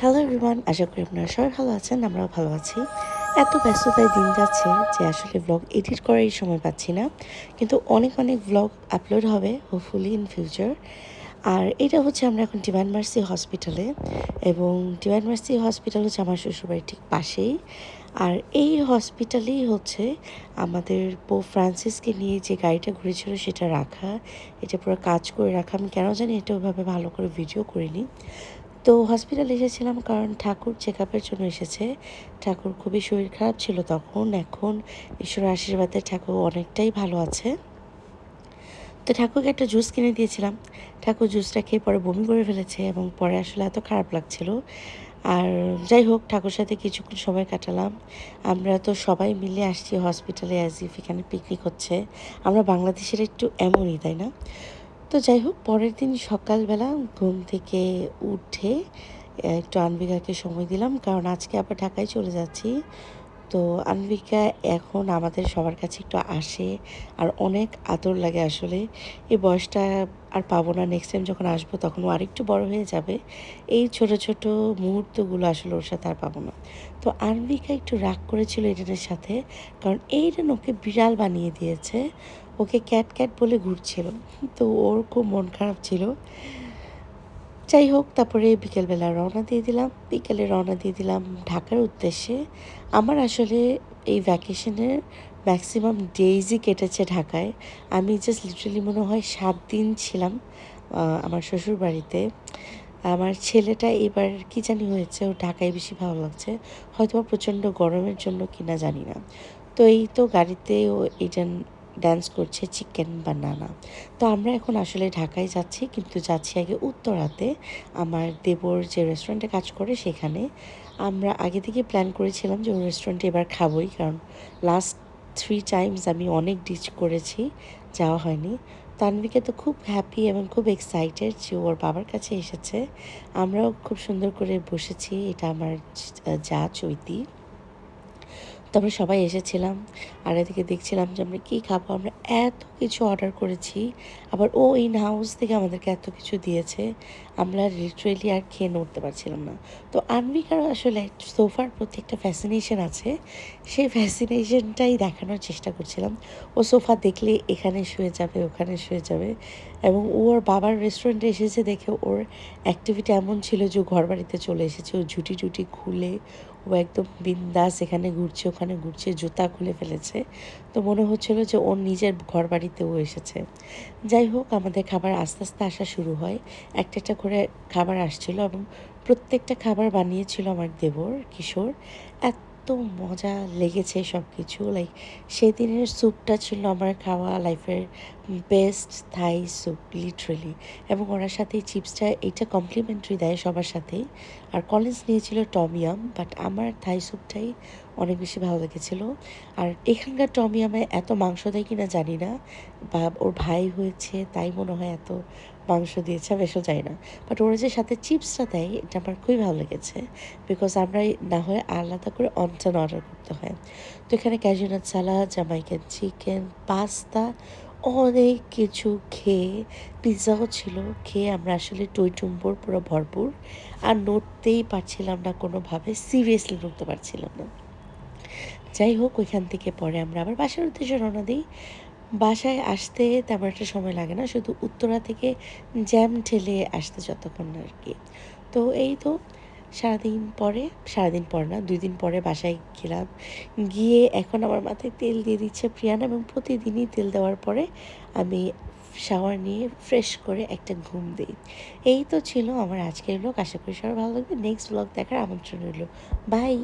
Hello everyone আশা করি আপনারা সবাই ভালো আছেন, আমরাও ভালো আছি। এত ব্যস্ততায় দিন যাচ্ছে যে আসলে ব্লগ এডিট করারই সময় পাচ্ছি না। কিন্তু অনেক অনেক ব্লগ আপলোড হবে হোপফুলি ইন ফিউচার আর এটা হচ্ছে আমরা এখন ডিভাইন মার্সি হসপিটালে এবং ডিভাইন মার্সি হসপিটাল হচ্ছে আমার শ্বশুরবাড়ির ঠিক পাশেই। আর এই হসপিটালেই হচ্ছে আমাদের পো ফ্রান্সিসকে নিয়ে যে গাড়িটা ঘুরেছিল সেটা রাখা। এটা পুরো কাজ করে রাখা। আমি কেন জানি এটা ওইভাবে ভালো করে ভিডিও করিনি। তো হসপিটালে এসেছিলাম কারণ ঠাকুর চেক আপের জন্য এসেছে। ঠাকুর খুবই শরীর খারাপ ছিল তখন, এখন ঈশ্বরের আশীর্বাদে ঠাকুর অনেকটাই ভালো আছে। তো ঠাকুরকে একটা জুস কিনে দিয়েছিলাম। ঠাকুর জুসটা খেয়ে পরে বমি করে ফেলেছে এবং পরে আসলে এত খারাপ লাগছিল। আর যাই হোক, ঠাকুর সাথে কিছুক্ষণ সময় কাটালাম। আমরা তো সবাই মিলে আসছি হসপিটালে অ্যাজ ইফ এখানে পিকনিক হচ্ছে। আমরা বাংলাদেশের একটু এমনই, তাই না? তো যাই হোক, পরের দিন সকালবেলা ঘুম থেকে উঠে একটু আনবিকাকে সময় দিলাম। কারণ আজকে আবার ঢাকায় চলে যাচ্ছি। তো আনবিকা এখন আমাদের সবার কাছে একটু আসে আর অনেক আদর লাগে আসলে। এই বয়সটা আর পাবো না নেক্সট টাইম যখন আসব তখন ও আরেকটু বড় হয়ে যাবে। এই ছোট ছোট মুহূর্তগুলো আসলে ওর সাথে আর পাবো না। তো আনবিকা একটু রাগ করেছিল এডেনের সাথে, কারণ এইডেন ওকে বিড়াল বানিয়ে দিয়েছে। ওকে ক্যাট ক্যাট বলে ঘুরছিল। তো ওর খুব মন খারাপ ছিল। যাই হোক, তারপরে বিকেলবেলা রওনা দিয়ে দিলাম। বিকেলে রওনা দিয়ে দিলাম ঢাকার উদ্দেশ্যে। আমার আসলে এই ভ্যাকেশনের ম্যাক্সিমাম ডেইজই কেটেছে ঢাকায়। আমি জাস্ট লিটারেলি মনে হয় সাত দিন ছিলাম আমার শ্বশুর বাড়িতে আমার ছেলেটা এবার কি জানি হয়েছে ও ঢাকায় বেশি ভালো লাগছে। হয়তো প্রচণ্ড গরমের জন্য কিনা জানি না। তো এই তো গাড়িতে ও এটা ডান্স করছে চিকেন বানানা তো আমরা এখন আসলে ঢাকায় যাচ্ছি, কিন্তু যাচ্ছি আগে উত্তরাতে। আমার দেবর যে রেস্টুরেন্টে কাজ করে সেখানে। আমরা আগে থেকে প্ল্যান করেছিলাম যে ওই রেস্টুরেন্টে এবার খাবোই, কারণ লাস্ট থ্রি টাইমস আমি অনেক ডিচ করেছি, যাওয়া হয়নি। তানভিকে তো খুব হ্যাপি এবং খুব এক্সাইটেড যে ওর বাবার কাছে এসেছে। আমরাও খুব সুন্দর করে বসেছি, এটা আমার যা চৈতি। তো আমরা সবাই এসেছিলাম, আর এদিকে দেখছিলাম যে আমরা কী খাব, আমরা এত কিছু অর্ডার করেছি, আবার ও ইন হাউস থেকে আমাদেরকে এত কিছু দিয়েছে, আমরা লিটারেলি আর খেয়ে নড়তে পারছিলাম না। তো আনবিকার আসলে সোফার প্রতি একটা ফ্যাসিনেশন আছে, সেই ফ্যাসিনেশনটাই দেখানোর চেষ্টা করছিলাম। ও সোফা দেখলে এখানে শুয়ে যাবে, ওখানে শুয়ে যাবে এবং ও ওর বাবার রেস্টুরেন্টে এসেছে দেখে ওর অ্যাক্টিভিটি এমন ছিল যে ঘর বাড়িতে চলে এসেছে। ও ঝুটি টুটি খুলে ও একদম বিন্দাস এখানে ঘুরছে, ওখানে ঘুরছে, জুতা খুলে ফেলেছে। তো মনে হচ্ছিল যে ওর নিজের ঘর বাড়িতেও এসেছে। যাই হোক, আমাদের খাবার আস্তে আস্তে আসা শুরু হয়। একটা একটা করে খাবার আসছিল এবং প্রত্যেকটা খাবার বানিয়েছিল আমার দেবর, কিশোর। এত মজা লেগেছে সব কিছু লাইক সেদিনের স্যুপটা ছিল আমার খাওয়া লাইফের বেস্ট থাই স্যুপ লিটারেলি এবং ওনার সাথে চিপসটা এইটা কমপ্লিমেন্টারি দেয় সবার সাথেই আর কলেজ নিয়েছিল টমিয়াম বাট আমার থাই স্যুপটাই অনেক বেশি ভালো লেগেছিল। আর এখানকার টমিয়ামে এত মাংস দেয় কিনা জানি না, বা ওর ভাই হয়েছে, তাই মনে হয় এত মাংস দিয়েছে বেশও যাই না। বাট ওরা যে সাথে চিপসটা দেয়, এটা আমার খুবই ভালো লেগেছে। বিকজ আমরা না হয় আলাদা করে অনচান অর্ডার করতে হয়। তো এখানে cashew nut salad Jamaican chicken pasta অনেক কিছু খেয়ে পিৎজাও ছিল, খেয়ে আমরা আসলে টই টুম্বর পুরো ভরপুর। আর নড়তেই পারছিলাম না কোনোভাবে সিরিয়াসলি নড়তে পারছিলাম না। যাই হোক, ওইখান থেকে পরে আমরা আবার বাসার উদ্দেশ্যে রওনা দিই। বাসায় আসতে তেমন একটা সময় লাগে না, শুধু উত্তরা থেকে জ্যাম ঠেলে আসতে যতক্ষণ আর কি। তো এই তো সারাদিন পরে, সারাদিন পর না, দুই দিন পরে বাসায় গেলাম। গিয়ে এখন আমার মাথায় তেল দিয়ে দিচ্ছে প্রিয়ানা এবং প্রতিদিনই তেল দেওয়ার পরে আমি শাওয়ার নিয়ে ফ্রেশ করে একটা ঘুম দিই। এই তো ছিল আমার আজকের লোক আশা করি সবার ভালো লাগবে নেক্সট ব্লগ দেখার আমন্ত্রণ রইল। বাই